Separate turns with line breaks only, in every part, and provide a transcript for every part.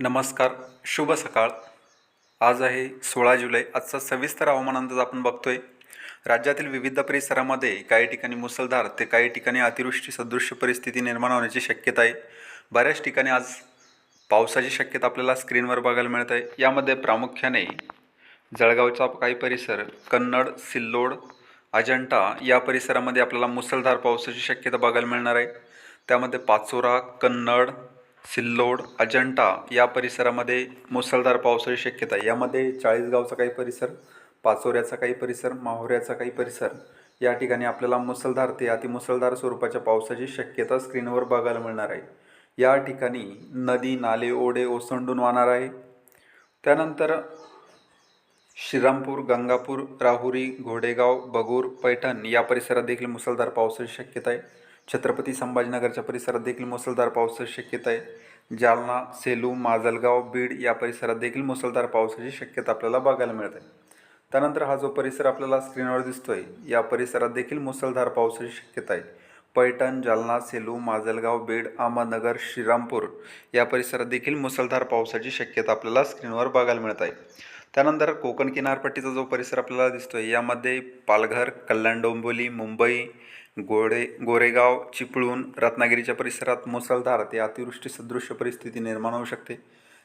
नमस्कार शुभ सकाळ. आज आहे सोळा जुलै आजचा सविस्तर हवामान अंदाज आपण बघतोय. राज्यातील विविध परिसरामध्ये काही ठिकाणी मुसळधार ते काही ठिकाणी अतिवृष्टी सदृश्य परिस्थिती निर्माण होण्याची शक्यता आहे. बऱ्याच ठिकाणी आज पावसाची शक्यता आपल्याला स्क्रीनवर बघायला मिळत आहे. यामध्ये प्रामुख्याने जळगावचा काही परिसर कन्नड सिल्लोड अजंठा या परिसरामध्ये आपल्याला मुसळधार पावसाची शक्यता बघायला मिळणार आहे. त्यामध्ये पाचोरा कन्नड सिल्लोड अजंठा या परिसरामध्ये मुसळधार पावसाची शक्यता आहे. यामध्ये चाळीसगावचा काही परिसर पाचोऱ्याचा काही परिसर माहोऱ्याचा काही परिसर या ठिकाणी आपल्याला मुसळधार ते अतिमुसळधार स्वरूपाच्या पावसाची शक्यता स्क्रीनवर बघायला मिळणार आहे. या ठिकाणी नदी नाले ओढे ओसंडून वाहणार आहे. त्यानंतर श्रीरामपूर गंगापूर राहुरी घोडेगाव बगूर पैठण या परिसरात देखील मुसळधार पावसाची शक्यता आहे. छत्रपती संभाजीनगरच्या परिसरात देखील मुसळधार पावसाची शक्यता आहे. जालना सेलू माजलगाव बीड या परिसरात देखील मुसळधार पावसाची शक्यता आपल्याला बघायला मिळते. त्यानंतर हा जो परिसर आपल्याला स्क्रीनवर दिसतोय या परिसरात देखील मुसळधार पावसाची शक्यता आहे. पैठण जालना सेलू माजलगाव बीड अहमदनगर श्रीरामपूर या परिसरात देखील मुसळधार पावसाची शक्यता आपल्याला स्क्रीनवर बघायला मिळत आहे. त्यानंतर कोकण किनारपट्टीचा जो परिसर आपल्याला दिसतोय यामध्ये पालघर कल्याण डोंबिवली मुंबई गोडे गोरेगाव चिपळूण रत्नागिरीच्या परिसरात मुसळधार ते अतिवृष्टी सदृश्य परिस्थिती निर्माण होऊ शकते.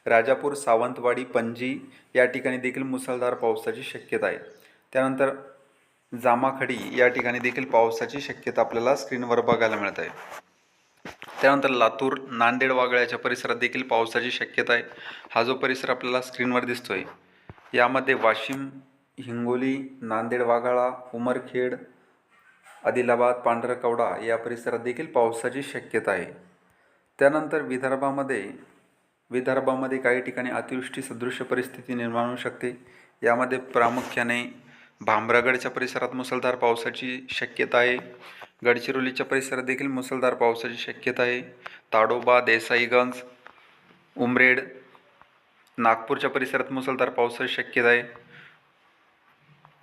राजापूर सावंतवाडी पणजी या ठिकाणी देखील मुसळधार पावसाची शक्यता आहे. त्यानंतर जामाखडी या ठिकाणी देखील पावसाची शक्यता आपल्याला स्क्रीनवर बघायला मिळत आहे. त्यानंतर लातूर नांदेड वागळ्याच्या परिसरात देखील पावसाची शक्यता आहे. हा जो परिसर आपल्याला स्क्रीनवर दिसतोय यामध्ये वाशिम हिंगोली नांदेड वाघाळा उमरखेड आदिलाबाद पांढरकवडा या परिसरात देखील पावसाची शक्यता आहे. त्यानंतर विदर्भामध्ये विदर्भामध्ये काही ठिकाणी अतिवृष्टी सदृश्य परिस्थिती निर्माण होऊ शकते. यामध्ये प्रामुख्याने भामरागडच्या परिसरात मुसळधार पावसाची शक्यता आहे. गडचिरोलीच्या परिसरात देखील मुसळधार पावसाची शक्यता आहे. ताडोबा देसाईगंज उमरेड नागपूरच्या परिसरात मुसळधार पावसाची शक्यता आहे.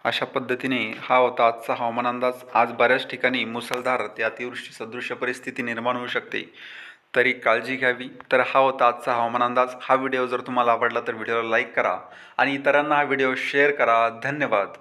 अशा पद्धतीने हा होता आजचा हवामान अंदाज. आज बऱ्याच ठिकाणी मुसळधार ते अतिवृष्टी सदृश्य परिस्थिती निर्माण होऊ शकते. तरी काळजी घ्यावी. तर हा होता आजचा हवामान अंदाज. हा व्हिडिओ जर तुम्हाला आवडला तर व्हिडिओला लाईक करा आणि इतरांना हा व्हिडिओ शेअर करा. धन्यवाद.